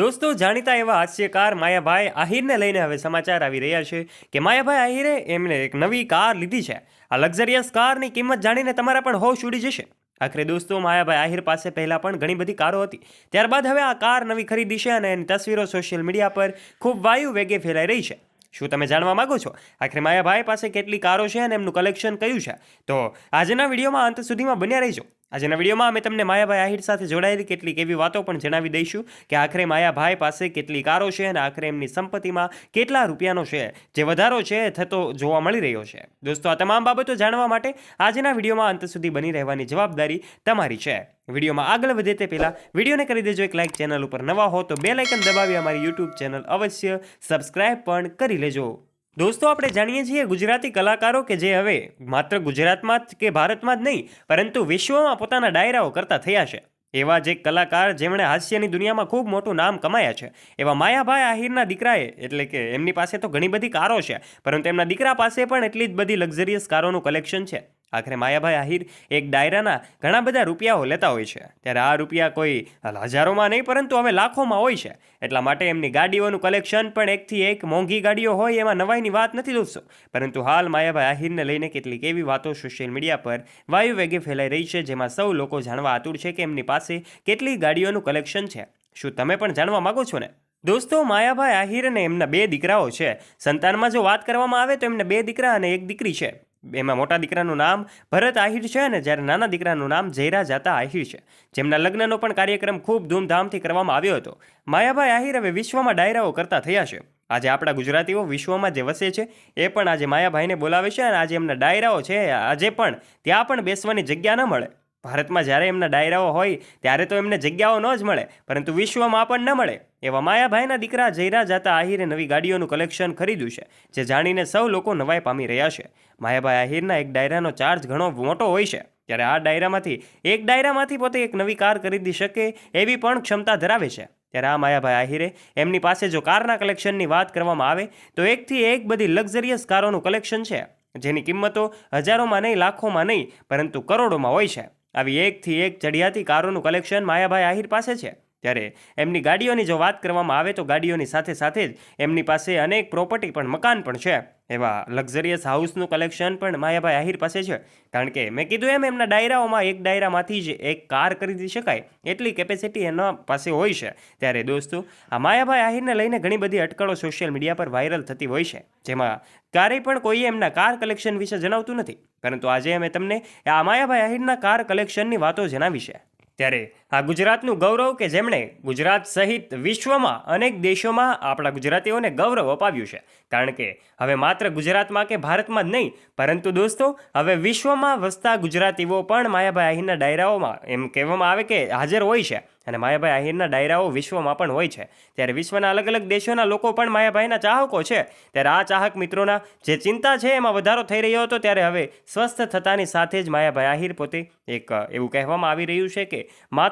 દોસ્તો, જાણીતા એવા હાસ્યકાર માયાભાઈ આહિરને લઈને હવે સમાચાર આવી રહ્યા છે કે માયાભાઈ આહિરે એમને એક નવી કાર લીધી છે. આ લક્ઝરિયસ કારની કિંમત જાણીને તમારા પણ હોશ ઉડી જશે. આખરે દોસ્તો, માયાભાઈ આહિર પાસે પહેલાં પણ ઘણી બધી કારો હતી. ત્યારબાદ હવે આ કાર નવી ખરીદી છે અને એની તસવીરો સોશિયલ મીડિયા પર ખૂબ વાયુ વેગે ફેલાઈ રહી છે. શું તમે જાણવા માગો છો? આખરે માયાભાઈ પાસે કેટલી કારો છે અને એમનું કલેક્શન કયું છે? તો આજના વિડીયોમાં અંત સુધીમાં બન્યા રહીજો. આજના વિડીયોમાં અમે તમને માયાભાઈ આહિર સાથે જોડાયેલી કેટલીક એવી વાતો પણ જણાવી દઈશું કે આખરે માયાભાઈ પાસે કેટલી કારો છે અને આખરે એમની સંપત્તિમાં કેટલા રૂપિયાનો છે, જે વધારો છે થતો જોવા મળી રહ્યો છે. દોસ્તો, આ તમામ બાબતો જાણવા માટે આજના વિડીયોમાં અંત સુધી બની રહેવાની જવાબદારી તમારી છે. વિડીયોમાં આગળ વધે તે પહેલાં વિડીયોને કરી દેજો એક લાઇક ચેનલ ઉપર નવા હો તો બે લાઇકન દબાવી અમારી યુટ્યુબ ચેનલ અવશ્ય સબસ્ક્રાઇબ પણ કરી લેજો. દોસ્તો, આપણે જાણીએ છીએ ગુજરાતી કલાકારો કે જે હવે માત્ર ગુજરાતમાં જ કે ભારતમાં જ નહીં, પરંતુ વિશ્વમાં પોતાના ડાયરાઓ કરતા થયા છે. એવા જે કલાકાર જેમણે હાસ્યની દુનિયામાં ખૂબ મોટું નામ કમાયા છે. એવા માયાભાઈ આહિરના દીકરાએ, એટલે કે એમની પાસે તો ઘણી બધી કારો છે, પરંતુ એમના દીકરા પાસે પણ એટલી જ બધી લક્ઝરિયસ કારોનું કલેક્શન છે. આખરે માયાભાઈ આહિર એક ડાયરાના ઘણા બધા રૂપિયાઓ લેતા હોય છે. ત્યારે આ રૂપિયા કોઈ હજારોમાં નહીં, પરંતુ હવે લાખોમાં હોય છે. એટલા માટે એમની ગાડીઓનું કલેક્શન પણ એકથી એક મોંઘી ગાડીઓ હોય એમાં નવાઈની વાત નથી દોસ્તો પરંતુ હાલ માયાભાઈ આહિરને લઈને કેટલીક એવી વાતો સોશિયલ મીડિયા પર વાયુ વેગે ફેલાઈ રહી છે, જેમાં સૌ લોકો જાણવા આતુર છે કે એમની પાસે કેટલી ગાડીઓનું કલેક્શન છે. શું તમે પણ જાણવા માગો છો ને? દોસ્તો, માયાભાઈ આહિર અને એમના બે દીકરાઓ છે. સંતાનમાં જો વાત કરવામાં આવે તો એમને બે દીકરા અને એક દીકરી છે. એમાં મોટા દીકરાનું નામ ભરત આહિર છે અને જ્યારે નાના દીકરાનું નામ જયરા જાતા આહિર છે. જેમના લગ્નનો પણ કાર્યક્રમ ખૂબ ધૂમધામથી કરવામાં આવ્યો હતો. માયાભાઈ આહિર હવે વિશ્વમાં ડાયરાઓ કરતા થયા છે. આજે આપણા ગુજરાતીઓ વિશ્વમાં જે વસે છે, એ પણ આજે માયાભાઈને બોલાવે છે અને આજે એમના ડાયરાઓ છે, આજે પણ ત્યાં પણ બેસવાની જગ્યા ન મળે. ભારતમાં જ્યારે એમના ડાયરાઓ હોય, ત્યારે તો એમને જગ્યાઓ ન જ મળે, પરંતુ વિશ્વમાં પણ ન મળે. એવા માયાભાઈના દીકરા જયરા જાતા આહિરે નવી ગાડીઓનું કલેક્શન ખરીદ્યું છે, જે જાણીને સૌ લોકો નવાઈ પામી રહ્યા છે. માયાભાઈ આહિરના એક ડાયરાનો ચાર્જ ઘણો મોટો હોય છે, ત્યારે આ ડાયરામાંથી, એક ડાયરામાંથી પોતે એક નવી કાર ખરીદી શકે એવી પણ ક્ષમતા ધરાવે છે. ત્યારે આ માયાભાઈ આહિરે એમની પાસે જો કારના કલેક્શનની વાત કરવામાં આવે, તો એકથી એક બધી લક્ઝરિયસ કારોનું કલેક્શન છે. જેની કિંમતો હજારોમાં નહીં, લાખોમાં નહીં, પરંતુ કરોડોમાં હોય છે. આવી એકથી એક ચડિયાતી કારોનું કલેક્શન માયાભાઈ આહિર પાસે છે. ત્યારે એમની ગાડીઓની જો વાત કરવામાં આવે તો ગાડીઓની સાથે સાથે જ એમની પાસે અનેક પ્રોપર્ટી પણ, મકાન પણ છે. એવા લક્ઝરિયસ હાઉસનું કલેક્શન પણ માયાભાઈ આહિર પાસે છે. કારણ કે મેં કીધું એમ, એમના ડાયરાઓમાં એક ડાયરામાંથી જ એક કાર ખરીદી શકાય. એટલી કેપેસિટી એના પાસે હોય છે. ત્યારે દોસ્તો, આ માયાભાઈ આહિરને લઈને ઘણી બધી અટકળો સોશિયલ મીડિયા પર વાયરલ થતી હોય છે. જેમાં ક્યારેય પણ કોઈએ એમના કાર કલેક્શન વિશે જણાવતું નથી. પરંતુ આજે અમે તમને આ માયાભાઈ આહિરના કાર કલેક્શનની વાતો જણાવી છે ત્યારે આ ગુજરાતનું ગૌરવ કે જેમણે ગુજરાત સહિત વિશ્વમાં અનેક દેશોમાં આપણા ગુજરાતીઓને ગૌરવ અપાવ્યું છે. કારણ કે હવે માત્ર ગુજરાતમાં કે ભારતમાં જ નહીં, પરંતુ દોસ્તો, હવે વિશ્વમાં વસતા ગુજરાતીઓ પણ માયાભાઈ આહિરના ડાયરાઓમાં એમ કહેવામાં આવે કે હાજર હોય છે અને માયાભાઈ આહિરના ડાયરાઓ વિશ્વમાં પણ હોય છે. ત્યારે વિશ્વના અલગ અલગ દેશોના લોકો પણ માયાભાઈના ચાહકો છે. ત્યારે આ ચાહક મિત્રોના જે ચિંતા છે એમાં વધારો થઈ રહ્યો હતો, ત્યારે હવે સ્વસ્થ થતાની સાથે જ માયાભાઈ આહિર પોતે એક એવું કહેવામાં આવી રહ્યું છે કે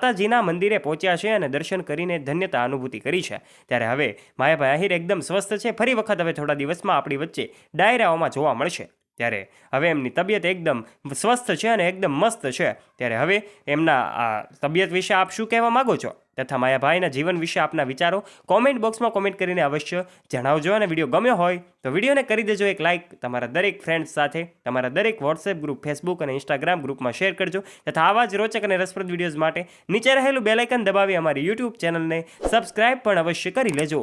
માતાજીના મંદિરે પહોંચ્યા છે અને દર્શન કરીને ધન્યતા અનુભૂતિ કરી છે. ત્યારે હવે માયાભાઈ આહિર એકદમ સ્વસ્થ છે. ફરી વખત હવે થોડા દિવસમાં આપણી વચ્ચે ડાયરાઓમાં જોવા મળશે. ત્યારે હવે એમની તબિયત એકદમ સ્વસ્થ છે અને એકદમ મસ્ત છે. ત્યારે હવે એમના આ તબિયત વિશે આપ શું કહેવા માગો છો? તથા માયાભાઈના જીવન વિશે આપના વિચારો કોમેન્ટ બોક્સમાં કોમેન્ટ કરીને અવશ્ય જણાવજો અને વીડિયો ગમ્યો હોય તો વિડીયોને કરી દેજો એક લાઇક તમારા દરેક ફ્રેન્ડ્સ સાથે, તમારા દરેક વોટ્સએપ ગ્રુપ ફેસબુક અને ઇન્સ્ટાગ્રામ ગ્રુપમાં શેર કરજો તથા આવા જ રોચક અને રસપ્રદ વિડીયોઝ માટે નીચે રહેલું બેલાઇકન દબાવી અમારી યુટ્યુબ ચેનલને સબસ્ક્રાઇબ પણ અવશ્ય કરી લેજો.